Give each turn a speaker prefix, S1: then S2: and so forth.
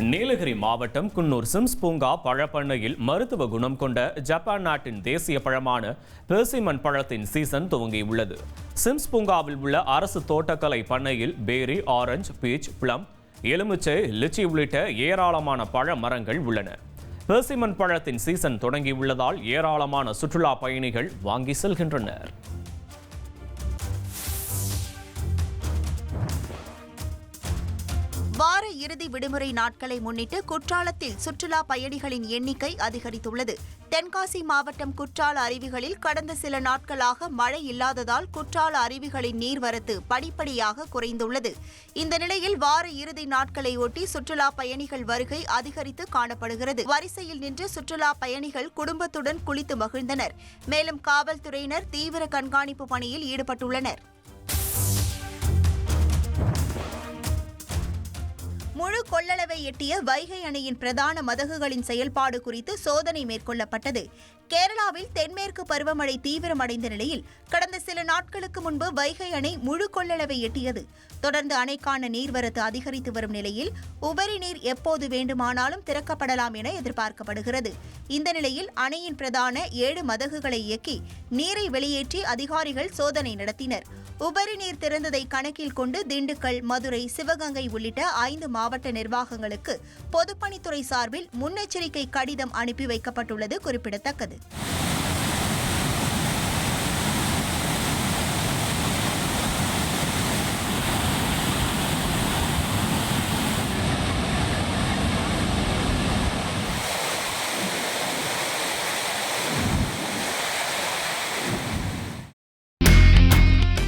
S1: நீலகிரி மாவட்டம் குன்னூர் சிம்ஸ் பூங்கா பழப்பண்ணையில் மருத்துவ குணம் கொண்ட ஜப்பான் நாட்டின் தேசிய பழமான பெர்சிமன் பழத்தின் சீசன் துவங்கியுள்ளது. சிம்ஸ் பூங்காவில் உள்ள அரசு தோட்டக்கலை பண்ணையில் பேரி ஆரஞ்சு பீச் பிளம் எலுமிச்சை லிச்சி உள்ளிட்ட ஏராளமான பழ மரங்கள் உள்ளன. பெர்சிமன் பழத்தின் சீசன் தொடங்கியுள்ளதால் ஏராளமான சுற்றுலா பயணிகள் வாங்கி செல்கின்றனர்.
S2: வார இறுதி விடுமுறை நாட்களை முன்னிட்டு குற்றாலத்தில் சுற்றுலா பயணிகளின் எண்ணிக்கை அதிகரித்துள்ளது. தென்காசி மாவட்டம் குற்றால அருவிகளில் கடந்த சில நாட்களாக மழை இல்லாததால் குற்றால அருவிகளின் நீர்வரத்து படிப்படியாக குறைந்துள்ளது. இந்த நிலையில் வார இறுதி நாட்களை ஒட்டி சுற்றுலா பயணிகள் வருகை அதிகரித்து காணப்படுகிறது. வரிசையில் நின்று சுற்றுலா பயணிகள் குடும்பத்துடன் குளித்து மகிழ்ந்தனர். மேலும் காவல்துறையினர் தீவிர கண்காணிப்பு பணியில் ஈடுபட்டுள்ளனர். கொள்ளளவை எட்டிய வைகை அணையின் பிரதான மதகுகளின் செயல்பாடு குறித்து சோதனை மேற்கொள்ளப்பட்டது. கேரளாவில் தென்மேற்கு பருவமழை தீவிரமடைந்த நிலையில் கடந்த சில நாட்களுக்கு முன்பு வைகை அணை முழு கொள்ளளவை எட்டியது. தொடர்ந்து அணைக்கான நீர்வரத்து அதிகரித்து வரும் நிலையில் உபரி நீர் எப்போது வேண்டுமானாலும் திறக்கப்படலாம் என எதிர்பார்க்கப்படுகிறது. இந்த நிலையில் அணையின் பிரதான ஏழு மதகுகளை இயக்கி நீரை வெளியேற்றி அதிகாரிகள் சோதனை நடத்தினர். உபரி நீர் திறந்ததை கணக்கில் கொண்டு திண்டுக்கல் மதுரை சிவகங்கை உள்ளிட்ட ஐந்து மாவட்ட நிர்வாகங்களுக்கு பொதுப்பணித்துறை சார்பில் முன்னெச்சரிக்கை கடிதம் அனுப்பி வைக்கப்பட்டுள்ளது குறிப்பிடத்தக்கது.